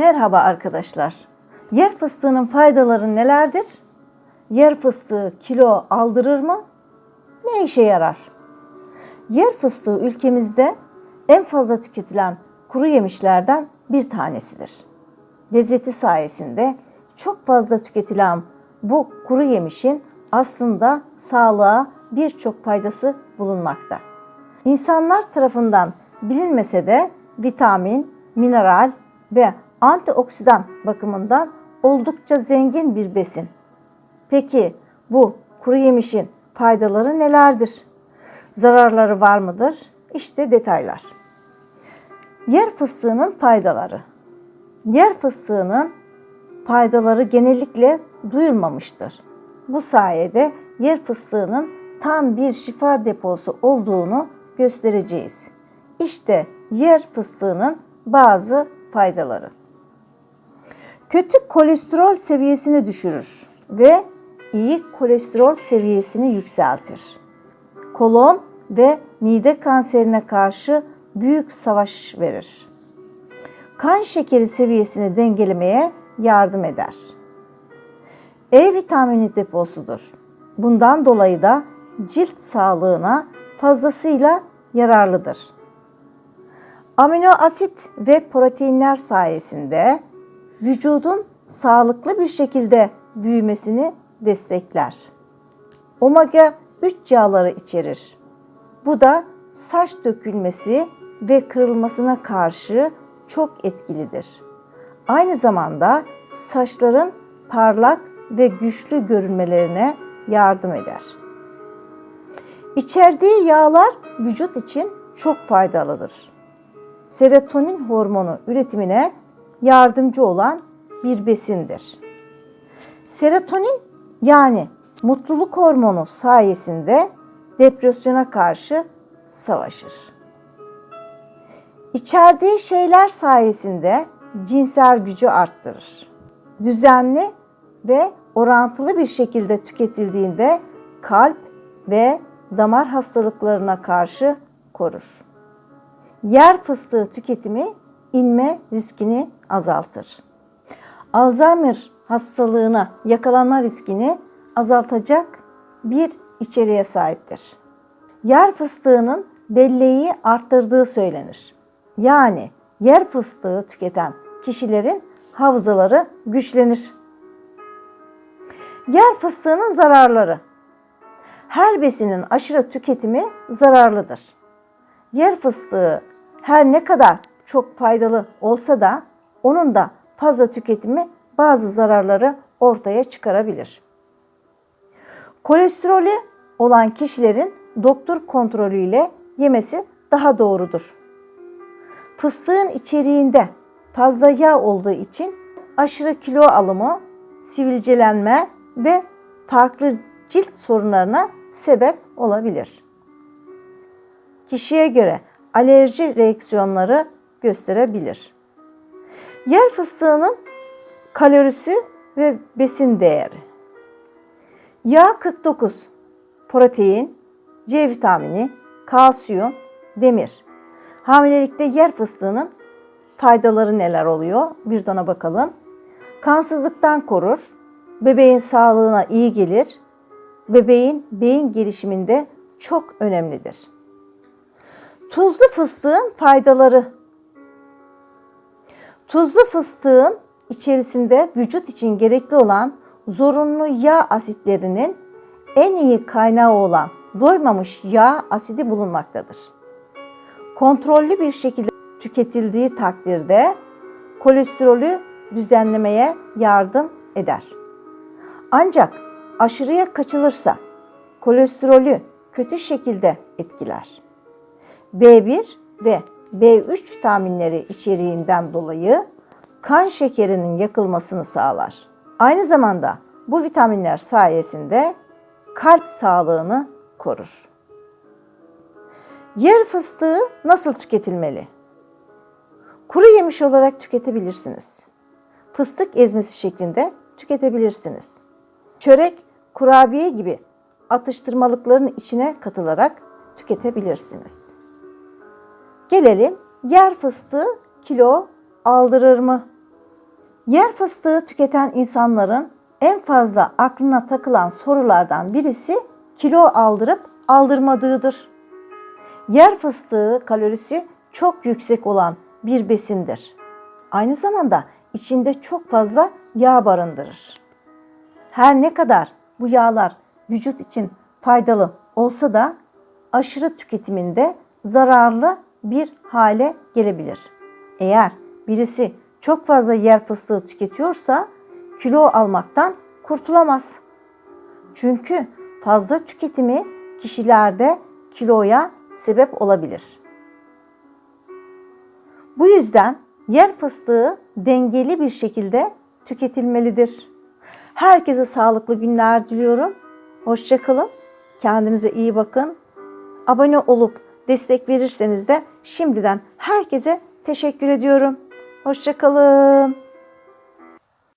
Merhaba arkadaşlar. Yer fıstığının faydaları nelerdir? Yer fıstığı kilo aldırır mı? Ne işe yarar? Yer fıstığı ülkemizde en fazla tüketilen kuru yemişlerden bir tanesidir. Lezzeti sayesinde çok fazla tüketilen bu kuru yemişin aslında sağlığa birçok faydası bulunmakta. İnsanlar tarafından bilinmese de vitamin, mineral ve antioksidan bakımından oldukça zengin bir besin. Peki bu kuru yemişin faydaları nelerdir? Zararları var mıdır? İşte detaylar. Yer fıstığının faydaları. Yer fıstığının faydaları genellikle duyulmamıştır. Bu sayede yer fıstığının tam bir şifa deposu olduğunu göstereceğiz. İşte yer fıstığının bazı faydaları. Kötü kolesterol seviyesini düşürür ve iyi kolesterol seviyesini yükseltir. Kolon ve mide kanserine karşı büyük savaş verir. Kan şekeri seviyesini dengelemeye yardım eder. E vitamini deposudur. Bundan dolayı da cilt sağlığına fazlasıyla yararlıdır. Amino asit ve proteinler sayesinde vücudun sağlıklı bir şekilde büyümesini destekler. Omega 3 yağları içerir. Bu da saç dökülmesi ve kırılmasına karşı çok etkilidir. Aynı zamanda saçların parlak ve güçlü görünmelerine yardım eder. İçerdiği yağlar vücut için çok faydalıdır. Serotonin hormonu üretimine yardımcı olan bir besindir. Serotonin yani mutluluk hormonu sayesinde depresyona karşı savaşır. İçerdiği şeyler sayesinde cinsel gücü arttırır. Düzenli ve orantılı bir şekilde tüketildiğinde kalp ve damar hastalıklarına karşı korur. Yer fıstığı tüketimi inme riskini azaltır. Alzheimer hastalığına yakalanma riskini azaltacak bir içeriğe sahiptir. Yer fıstığının belleği arttırdığı söylenir. Yani yer fıstığı tüketen kişilerin hafızaları güçlenir. Yer fıstığının zararları. Her besinin aşırı tüketimi zararlıdır. Yer fıstığı her ne kadar çok faydalı olsa da onun da fazla tüketimi bazı zararları ortaya çıkarabilir. Kolesterolü olan kişilerin doktor kontrolüyle yemesi daha doğrudur. Fıstığın içeriğinde fazla yağ olduğu için aşırı kilo alımı, sivilcelenme ve farklı cilt sorunlarına sebep olabilir. Kişiye göre alerji reaksiyonları gösterebilir. Yer fıstığının kalorisi ve besin değeri. Yağ 49, protein, C vitamini, kalsiyum, demir. Hamilelikte yer fıstığının faydaları neler oluyor? Bir de bakalım. Kansızlıktan korur, bebeğin sağlığına iyi gelir, bebeğin beyin gelişiminde çok önemlidir. Tuzlu fıstığın faydaları. Tuzlu fıstığın içerisinde vücut için gerekli olan zorunlu yağ asitlerinin en iyi kaynağı olan doymamış yağ asidi bulunmaktadır. Kontrollü bir şekilde tüketildiği takdirde kolesterolü düzenlemeye yardım eder. Ancak aşırıya kaçılırsa kolesterolü kötü şekilde etkiler. B1 ve B3 vitaminleri içeriğinden dolayı kan şekerinin yakılmasını sağlar. Aynı zamanda bu vitaminler sayesinde kalp sağlığını korur. Yer fıstığı nasıl tüketilmeli? Kuru yemiş olarak tüketebilirsiniz. Fıstık ezmesi şeklinde tüketebilirsiniz. Çörek, kurabiye gibi atıştırmalıkların içine katılarak tüketebilirsiniz. Gelelim yer fıstığı kilo aldırır mı? Yer fıstığı tüketen insanların en fazla aklına takılan sorulardan birisi kilo aldırıp aldırmadığıdır. Yer fıstığı kalorisi çok yüksek olan bir besindir. Aynı zamanda içinde çok fazla yağ barındırır. Her ne kadar bu yağlar vücut için faydalı olsa da aşırı tüketiminde zararlı bir hale gelebilir. Eğer birisi çok fazla yer fıstığı tüketiyorsa kilo almaktan kurtulamaz. Çünkü fazla tüketimi kişilerde kiloya sebep olabilir. Bu yüzden yer fıstığı dengeli bir şekilde tüketilmelidir. Herkese sağlıklı günler diliyorum. Hoşçakalın. Kendinize iyi bakın. Abone olup destek verirseniz de şimdiden herkese teşekkür ediyorum. Hoşçakalın.